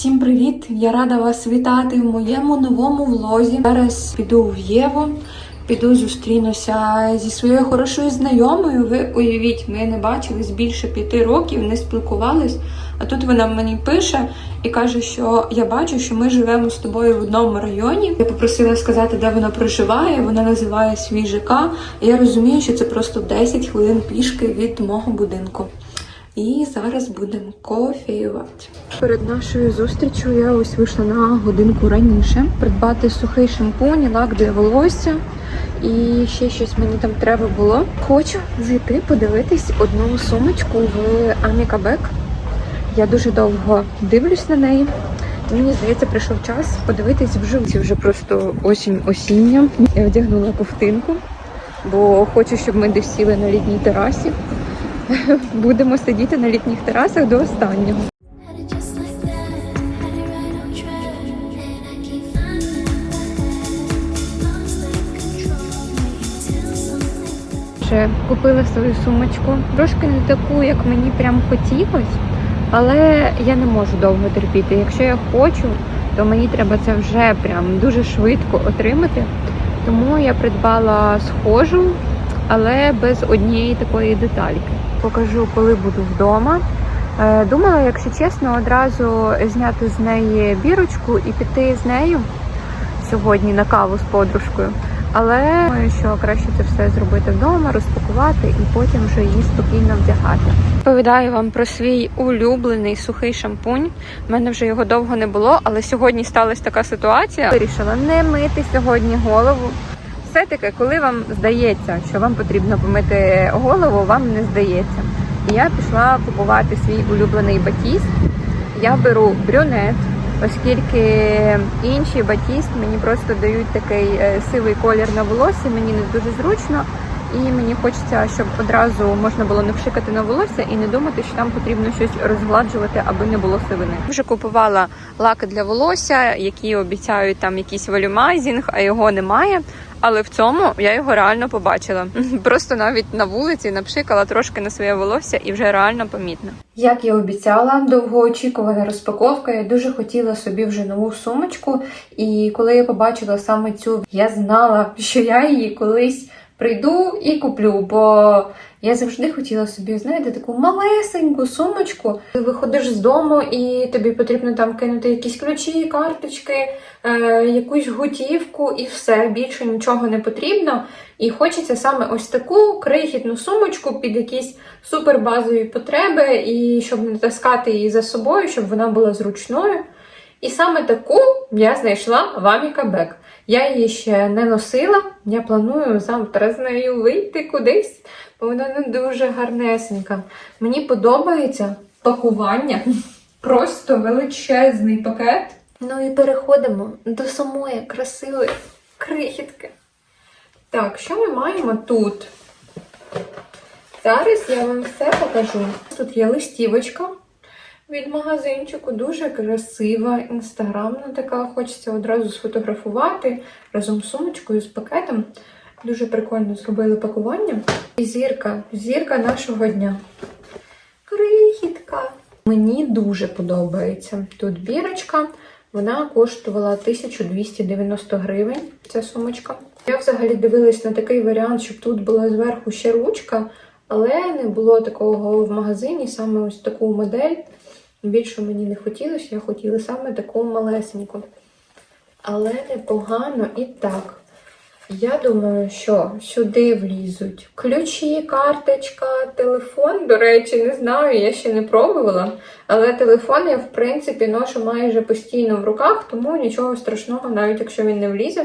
Всім привіт! Я рада вас вітати в моєму новому влозі. Зараз піду в Єву, піду зустрінуся зі своєю хорошою знайомою. Ви уявіть, ми не бачились більше п'яти років, не спілкувались. А тут вона мені пише і каже, що я бачу, що ми живемо з тобою в одному районі. Я попросила сказати, де вона проживає. Вона називає свій ЖК. І я розумію, що це просто 10 хвилин пішки від мого будинку. І зараз будемо кофеювати. Перед нашою зустрічю я ось вийшла на годинку раніше придбати сухий шампунь, лак для волосся. І ще щось мені там треба було. Хочу зайти подивитись одну сумочку в Аміка Бек. Я дуже довго дивлюсь на неї. Мені здається, прийшов час подивитись вживу. Це вже просто осінь осіння. Я одягнула ковтинку, бо хочу, щоб ми десь сіли на літній терасі. Будемо сидіти на літніх терасах до останнього. Вже купила свою сумочку. Трошки не таку, як мені прям хотілось, але я не можу довго терпіти. Якщо я хочу, то мені треба це вже прям дуже швидко отримати. Тому я придбала схожу, але без однієї такої детальки. Покажу, коли буду вдома. Е, Думала, якщо чесно, одразу зняти з неї бірочку і піти з нею сьогодні на каву з подружкою. Але думаю, що краще це все зробити вдома, розпакувати і потім вже її спокійно вдягати. Повідаю вам про свій улюблений сухий шампунь. У мене вже його довго не було, але сьогодні сталася така ситуація. Вирішила не мити сьогодні голову. Все-таки, коли вам здається, що вам потрібно помити голову, вам не здається. І я пішла купувати свій улюблений батіст. Я беру брюнет, оскільки інші батіст мені просто дають такий е, сивий колір на волосі, мені не дуже зручно. І мені хочеться, щоб одразу можна було не пшикати на волосся і не думати, що там потрібно щось розгладжувати, аби не було сивини. Вже купувала лаки для волосся, які обіцяють там якийсь волюмайзінг, а його немає. Але в цьому я його реально побачила. Просто навіть на вулиці напшикала трошки на своє волосся і вже реально помітно. Як я обіцяла, довгоочікувана розпаковка. Я дуже хотіла собі вже нову сумочку. І коли я побачила саме цю, я знала, що я її колись прийду і куплю. Бо я завжди хотіла собі, знаєте, таку малесеньку сумочку. Ти виходиш з дому і тобі потрібно там кинути якісь ключі, карточки, е, якусь готівку і все. Більше нічого не потрібно. І хочеться саме ось таку крихітну сумочку під якісь супербазові потреби, і щоб не таскати її за собою, щоб вона була зручною. І саме таку я знайшла в Аміка. Я її ще не носила. Я планую завтра з нею вийти кудись, бо вона не дуже гарнесенька. Мені подобається пакування. Просто величезний пакет. Ну і переходимо до самої красивої крихітки. Так, що ми маємо тут? Зараз я вам все покажу. Тут є листівочка від магазинчику, дуже красива, інстаграмна така. Хочеться одразу сфотографувати разом з сумочкою, з пакетом. Дуже прикольно зробили пакування. І зірка, зірка нашого дня. Крихітка. Мені дуже подобається. Тут бірочка. Вона коштувала 1290 гривень, ця сумочка. Я взагалі дивилась на такий варіант, щоб тут була зверху ще ручка, але не було такого в магазині, саме ось таку модель. Більше мені не хотілося, я хотіла саме таку малесеньку. Але непогано і так. Я думаю, що сюди влізуть ключі, карточка, телефон. До речі, не знаю, я ще не пробувала. Але телефон я, в принципі, ношу майже постійно в руках, тому нічого страшного, навіть якщо він не влізе.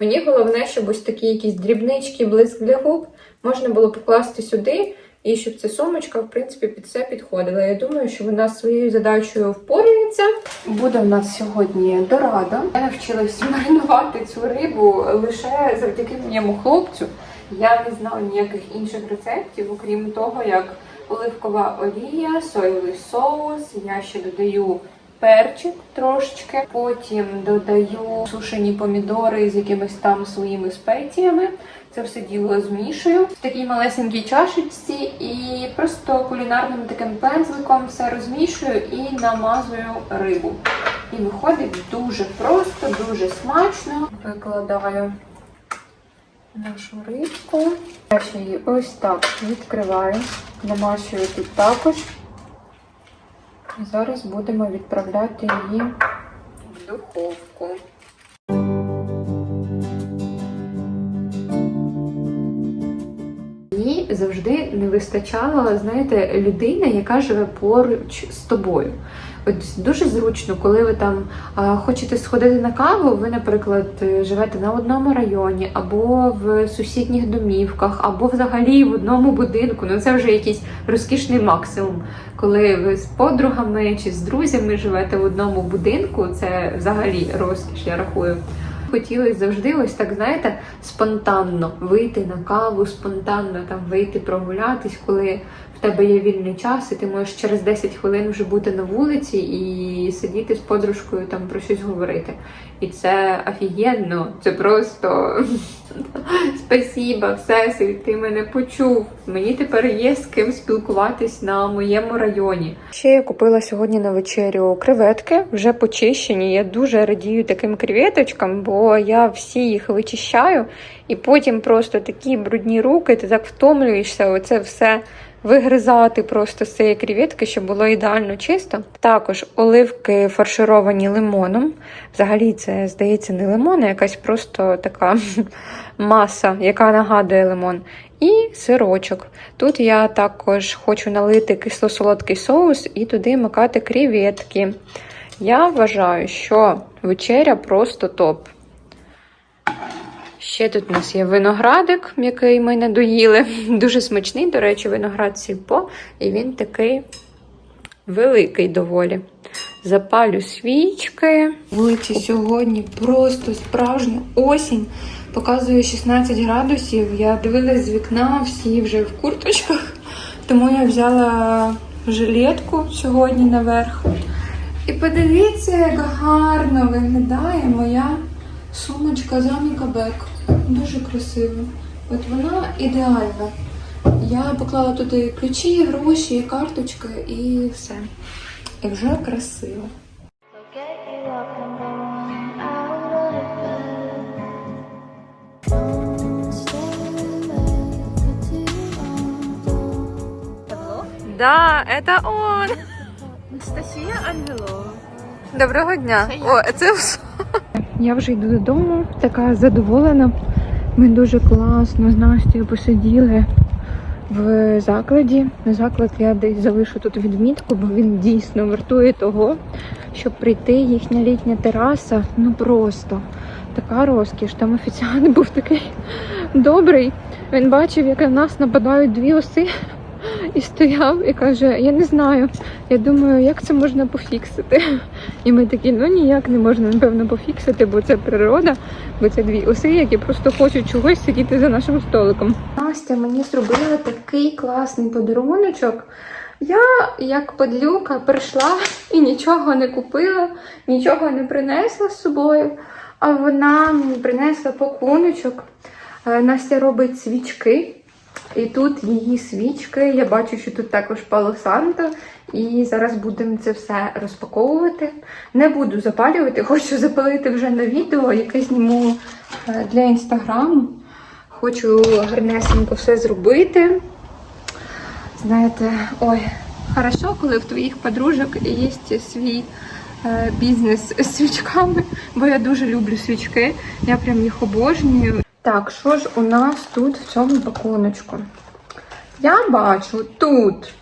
Мені головне, щоб ось такі якісь дрібнички, блиск для губ можна було покласти сюди, і щоб ця сумочка, в принципі, під це підходила. Я думаю, що вона своєю задачею впорається. Буде в нас сьогодні дорада. Я навчилась маринувати цю рибу лише завдяки моєму хлопцю. Я не знала ніяких інших рецептів, окрім того, як оливкова олія, соєвий соус. Я ще додаю перчик трошечки. Потім додаю сушені помідори з якимись там своїми спеціями. Це все діло змішую в такій малесенькій чашечці і просто кулінарним таким пензликом все розмішую і намазую рибу. І виходить дуже просто, дуже смачно. Викладаю нашу рибку. Ось так відкриваю, намащую тут також. Зараз будемо відправляти її в духовку. Завжди не вистачало, знаєте, людини, яка живе поруч з тобою. От дуже зручно, коли ви там а, хочете сходити на каву, ви, наприклад, е, живете на одному районі, або в сусідніх домівках, або взагалі в одному будинку. Ну це вже якийсь розкішний максимум. Коли ви з подругами чи з друзями живете в одному будинку, це взагалі розкіш, я рахую. Хотілося завжди ось так, знаєте, спонтанно вийти на каву, спонтанно там вийти прогулятись, коли в тебе є вільний час, і ти можеш через 10 хвилин вже бути на вулиці і сидіти з подружкою там про щось говорити. І це офігенно, це просто спасіба, всесвіт, ти мене почув. Мені тепер є з ким спілкуватись на моєму районі. Ще я купила сьогодні на вечерю креветки, вже почищені. Я дуже радію таким креветочкам, бо я всі їх вичищаю, і потім просто такі брудні руки, ти так втомлюєшся. Оце все вигризати просто з цієї креветки, щоб було ідеально чисто. Також оливки фаршировані лимоном. Взагалі, це здається не лимон, а якась просто така маса, яка нагадує лимон. І сирочок. Тут я також хочу налити кисло-солодкий соус і туди макати креветки. Я вважаю, що вечеря просто топ. Ще тут у нас є виноградик, який ми не доїли. Дуже смачний, до речі, виноград сільпо, і він такий великий доволі. Запалю свічки. Вулиці сьогодні просто справжня осінь. Показує 16 градусів. Я дивилась з вікна, всі вже в курточках. Тому я взяла жилетку сьогодні наверх. І подивіться, як гарно виглядає моя сумочка Заміка Бек. Дуже красиво. От вона ідеальна. Я поклала туди ключі, гроші, карточки і все. І вже красиво. Да, это он. Анастасія Ангелова. Доброго дня. О, це все. Я вже йду додому, така задоволена. Ми дуже класно з Настю посиділи в закладі. На Заклад я десь залишу тут відмітку, бо він дійсно вартує того, щоб прийти. Їхня літня тераса. Ну просто така розкіш. Там офіціант був такий добрий. Він бачив, як на нас нападають дві оси. І стояв і каже: Я не знаю. Я думаю, як це можна пофіксити. І ми такі, ну ніяк не можна, напевно, пофіксити, бо це природа, бо це дві оси, які просто хочуть чогось сидіти за нашим столиком. Настя мені зробила такий класний подаруночок. Я, як подлюка, прийшла і нічого не купила, нічого не принесла з собою. А вона мені принесла пакуночок. Е, Настя робить свічки. І тут її свічки. Я бачу, що тут також Пало Санто. І зараз будемо це все розпаковувати. Не буду запалювати, хочу запалити вже на відео, яке зніму е, для інстаграму. Хочу гарнесенько все зробити. Знаєте, ой, хорошо, коли в твоїх подружок є свій е, бізнес з свічками, бо я дуже люблю свічки. Я прям їх обожнюю. Так, що ж у нас тут в цьому пакуночку? Я бачу тут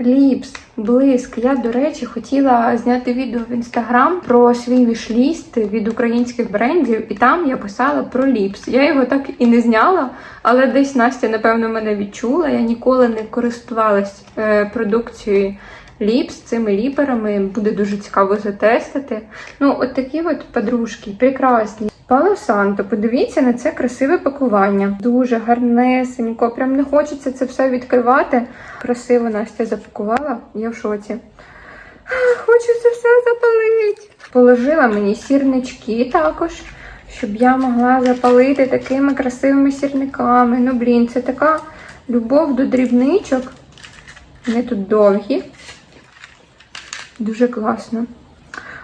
ліпс, блиск. Я, до речі, хотіла зняти відео в інстаграм про свій вішліст від українських брендів, і там я писала про ліпс. Я його так і не зняла, але десь Настя, напевно, мене відчула. Я ніколи не користувалась е, продукцією ліпс цими ліперами. Буде дуже цікаво затестити. Ну, от такі от подружки, прекрасні. Пало Санто, подивіться на це красиве пакування. Дуже гарнесенько. Прям не хочеться це все відкривати. Красиво Настя запакувала. Я в шоці. Хочу це все запалити. Положила мені сірнички також. щоб я могла запалити такими красивими сірниками. Ну, блін, це така любов до дрібничок. Вони тут довгі. Дуже класно.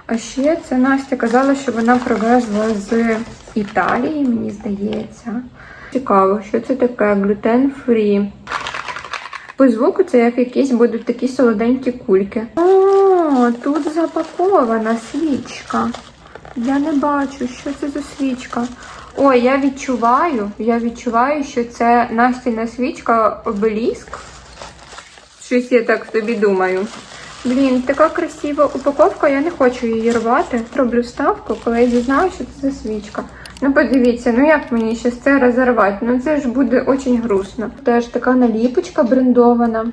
А ще це Настя казала, що вона привезла з Італії, мені здається. Цікаво, що це таке глютен фрі. По звуку це як якісь будуть такі солоденькі кульки. О, тут запакована свічка. Я не бачу, що це за свічка. Ой, я відчуваю, я відчуваю, що це Настіна свічка обеліск. Щось я так собі думаю. Блін, така красива упаковка, я не хочу її рвати. Роблю ставку, коли я дізнаю, що це свічка. Ну подивіться, ну як мені ще це розірвати? Ну це ж буде дуже грустно. Теж така наліпочка брендована.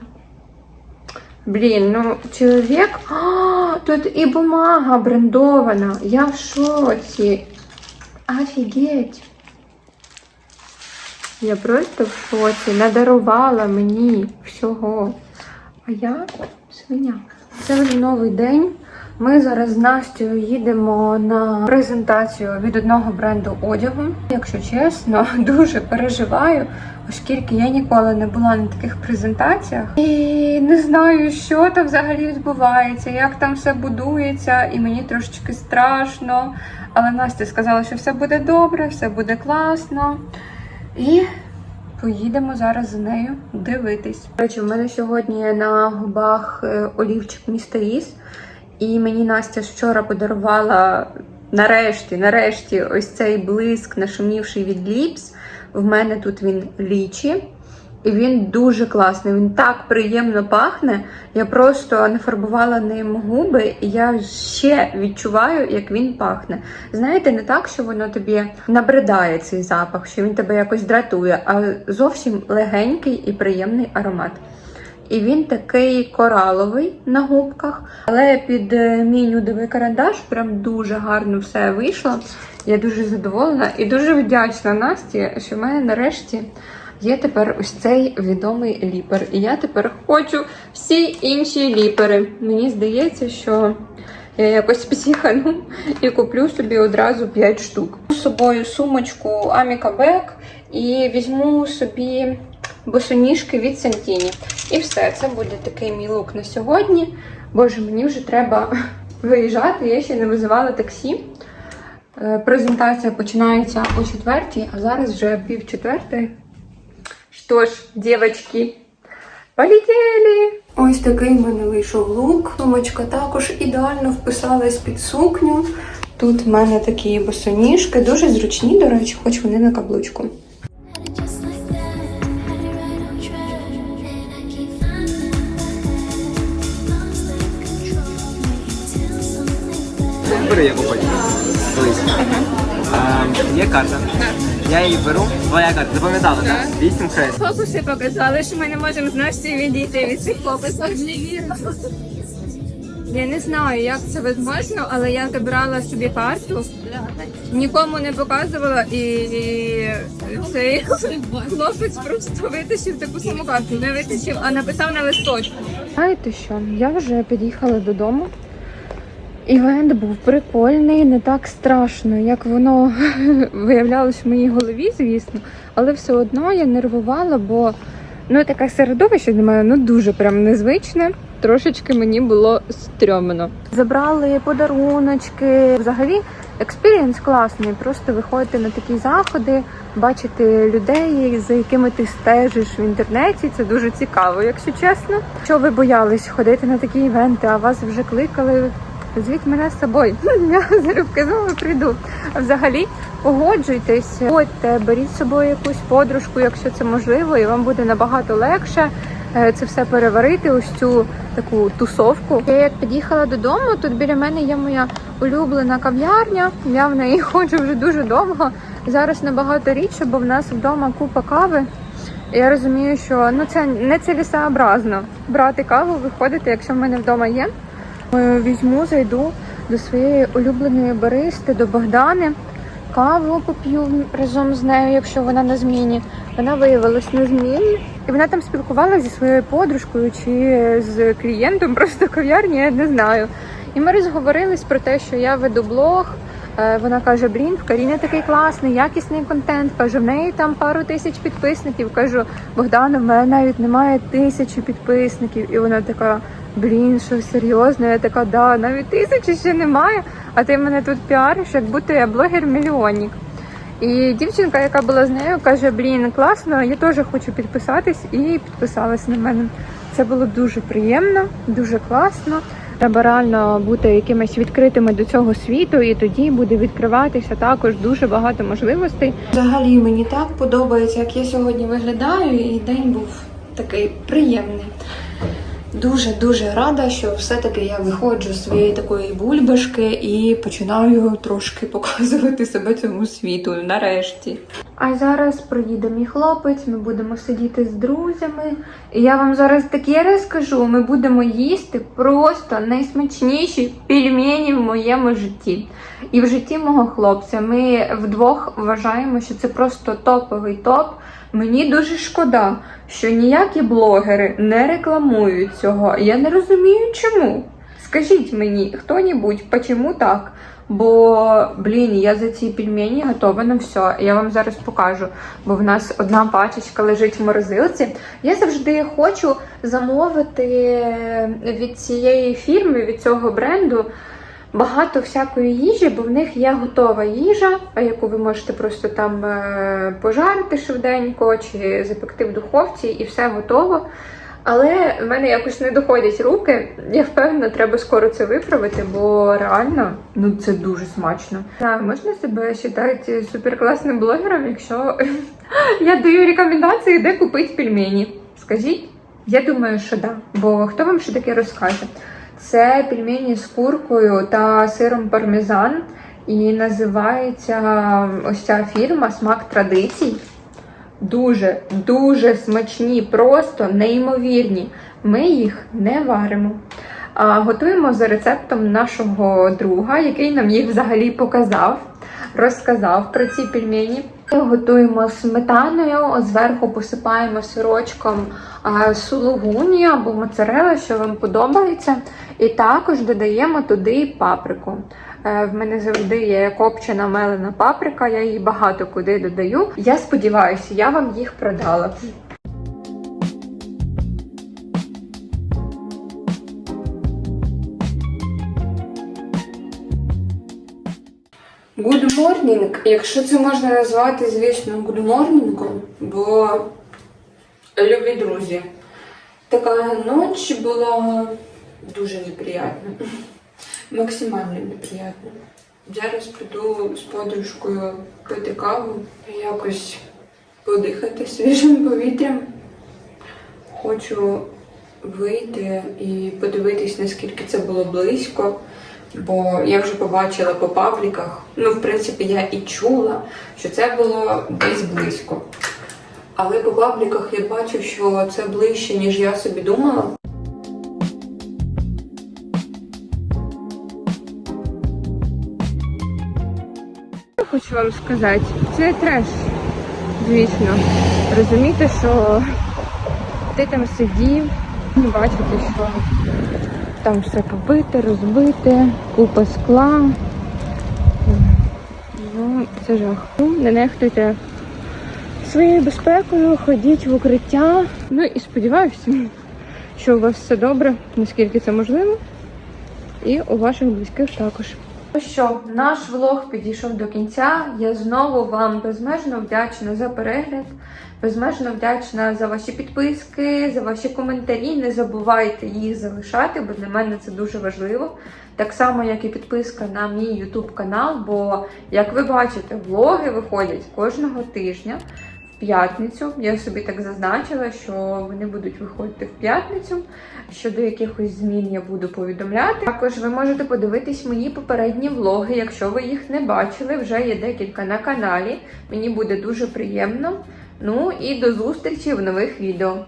Блін, ну чоловік. А, тут і бумага брендована. Я в шоці. Офігеть. Я просто в шоці. Надарувала мені всього. А я свиня. Вже новий день. Ми зараз з Настю їдемо на презентацію від одного бренду одягу. Якщо чесно, дуже переживаю, оскільки я ніколи не була на таких презентаціях і не знаю, що там взагалі відбувається, як там все будується, і мені трошечки страшно. Але Настя сказала, що все буде добре, все буде класно. І Поїдемо зараз з нею дивитись. До речі, в мене сьогодні на губах е, олівчик міста Іс, і мені Настя вчора подарувала нарешті, нарешті, ось цей блиск, нашумівший від Ліпс. В мене тут він лічі. І він дуже класний, він так приємно пахне. Я просто не фарбувала ним губи, і я ще відчуваю, як він пахне. Знаєте, не так, що воно тобі набридає цей запах, що він тебе якось дратує, а зовсім легенький і приємний аромат. І він такий кораловий на губках, але під е, мій нюдовий карандаш прям дуже гарно все вийшло. Я дуже задоволена і дуже вдячна Насті, що в мене нарешті є тепер ось цей відомий ліпер. І я тепер хочу всі інші ліпери. Мені здається, що я якось психану і куплю собі одразу 5 штук. З собою сумочку Amica Bag і візьму собі босоніжки від Сантіні. І все, це буде такий мій лук на сьогодні. Боже, мені вже треба виїжджати. Я ще не визивала таксі. Е, Презентація починається о четвертій, а зараз вже пів четвертої. Що ж, дівчатки, полетіли! Ось такий в мене вийшов лук. Сумочка також ідеально вписалась під сукню. Тут в мене такі босоніжки, дуже зручні, до речі, хоч вони на каблучку. Бери яку хочеш. Ем, Є карта. Я її беру. Твоя карта. Запам'ятала, так? Вісім хрест. Фокуси показали, що ми не можемо з відійти від цих фокусів. Я не знаю, як це можливо, але я забрала собі карту, нікому не показувала, і, і цей хлопець просто витащив таку саму карту. Не витащив, а написав на листочку. Знаєте що? Я вже під'їхала додому. Івент був прикольний, не так страшно, як воно виявлялось в моїй голові, звісно. Але все одно я нервувала, бо ну таке середовище для мене ну дуже прям незвичне. Трошечки мені було стрьомно. Забрали подаруночки. Взагалі, експірієнс класний. Просто виходити на такі заходи, бачити людей, за якими ти стежиш в інтернеті. Це дуже цікаво, якщо чесно. Що ви боялись ходити на такі івенти, а вас вже кликали. Звіть мене з собою. Я залюбки з вами прийду. А взагалі погоджуйтесь, ходьте, беріть з собою якусь подружку, якщо це можливо, і вам буде набагато легше е, це все переварити, ось цю таку тусовку. Я як під'їхала додому, тут біля мене є моя улюблена кав'ярня. Я в неї ходжу вже дуже довго. Зараз набагато рідше, бо в нас вдома купа кави. Я розумію, що ну це не цілесообразно брати каву, виходити, якщо в мене вдома є. Е, Візьму, зайду до своєї улюбленої баристи, до Богдани. Каву поп'ю разом з нею, якщо вона на зміні. Вона виявилась на зміні. І вона там спілкувалася зі своєю подружкою чи з клієнтом просто кав'ярні, я не знаю. І ми розговорились про те, що я веду блог, Е, Вона каже: Блін, в Каріни такий класний, якісний контент. Каже, в неї там пару тисяч підписників. Кажу, Богдана, в мене навіть немає тисячі підписників. І вона така. Блін, що серйозно? Я така, да, навіть тисячі ще немає. А ти мене тут піариш, як будто я блогер-мільйонник. І дівчинка, яка була з нею, каже: Блін, класно, я теж хочу підписатись, і підписалась на мене. Це було дуже приємно, дуже класно. Треба реально бути якимись відкритими до цього світу, і тоді буде відкриватися також дуже багато можливостей. Взагалі мені так подобається, як я сьогодні виглядаю, і день був такий приємний. Дуже дуже рада, що все-таки я виходжу з своєї такої бульбашки і починаю трошки показувати себе цьому світу. Нарешті. А зараз приїде мій хлопець, ми будемо сидіти з друзями. І я вам зараз таке розкажу: ми будемо їсти просто найсмачніші пельмені в моєму житті. І в житті мого хлопця ми вдвох вважаємо, що це просто топовий топ. Мені дуже шкода, що ніякі блогери не рекламують цього. Я не розумію, чому. Скажіть мені, хто-небудь, чому так? Бо, блін, я за ці пельмені готова на все. Я вам зараз покажу, бо в нас одна пачечка лежить в морозилці. Я завжди хочу замовити від цієї фірми, від цього бренду. Багато всякої їжі, бо в них є готова їжа, яку ви можете просто там е, пожарити швиденько чи запекти в духовці, і все готово. Але в мене якось не доходять руки. Я впевнена, треба скоро це виправити, бо реально ну це дуже смачно. Так, можна себе вважати суперкласним блогером, якщо я даю рекомендації, де купити пельмені. Скажіть? Я думаю, що да. Бо хто вам ще таке розкаже? Це пельмені з куркою та сиром пармезан. І називається ось ця фірма Смак традицій. Дуже, дуже смачні, просто неймовірні. Ми їх не варимо. А готуємо за рецептом нашого друга, який нам їх взагалі показав, розказав про ці пельмені. Готуємо сметаною, зверху посипаємо сирочком сулугуні або моцарела, що вам подобається. І також додаємо туди паприку. Е, В мене завжди є копчена мелена паприка, я її багато куди додаю. Я сподіваюся, я вам їх продала. Good morning, якщо це можна назвати, звісно, good morning, бо любі друзі. Така ніч була дуже неприятна. Максимально неприятно. Зараз піду з подружкою пити каву, якось подихати свіжим повітрям. Хочу вийти і подивитись, наскільки це було близько. Бо я вже побачила по пабліках, ну, в принципі, я і чула, що це було десь близько. Але по пабліках я бачу, що це ближче, ніж я собі думала. Хочу вам сказати, це треш, звісно. Розумієте, що ти там сидів, бачите, що там все побите, розбите, купа скла. Ну, це жах. Ну, Не нехтуйте своєю безпекою, ходіть в укриття. Ну і сподіваюся, що у вас все добре, наскільки це можливо. І у ваших близьких також. Ну що, наш влог підійшов до кінця. Я знову вам безмежно вдячна за перегляд, безмежно вдячна за ваші підписки, за ваші коментарі. Не забувайте їх залишати, бо для мене це дуже важливо. Так само, як і підписка на мій YouTube канал, бо, як ви бачите, влоги виходять кожного тижня. П'ятницю я собі так зазначила, що вони будуть виходити в п'ятницю. Щодо якихось змін я буду повідомляти. Також ви можете подивитись мої попередні влоги, якщо ви їх не бачили. Вже є декілька на каналі. Мені буде дуже приємно. Ну і до зустрічі в нових відео.